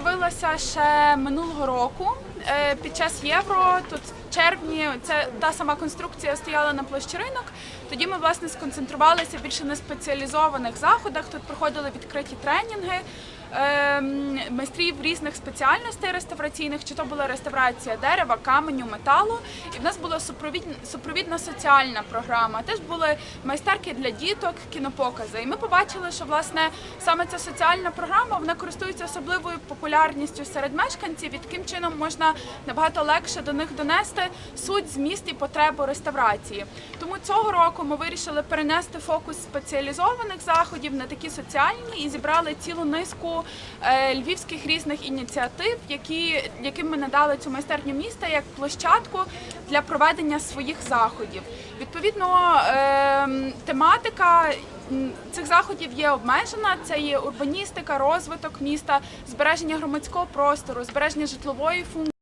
з'явилася ще минулого року е, під час євро. Тут в червні це та сама конструкція стояла на площі ринок. Тоді ми власне сконцентрувалися більше на спеціалізованих заходах. Тут проходили відкриті тренінги. Ем, Майстрів різних спеціальностей реставраційних, чи то була реставрація дерева, каменю, металу. І в нас була супровідна, супровідна соціальна програма. Теж були майстерки для діток, кінопокази. І ми побачили, що власне саме ця соціальна програма вона користується особливою популярністю серед мешканців. І таким чином можна набагато легше до них донести суть, зміст і потребу реставрації. Тому цього року ми вирішили перенести фокус спеціалізованих заходів на такі соціальні і зібрали цілу низку е, львівських різних ініціатив, які яким ми надали цю майстерню міста як площадку для проведення своїх заходів. Відповідно, е, тематика. Цих заходів є обмежена. Це є урбаністика, розвиток міста, збереження громадського простору, збереження житлової функції.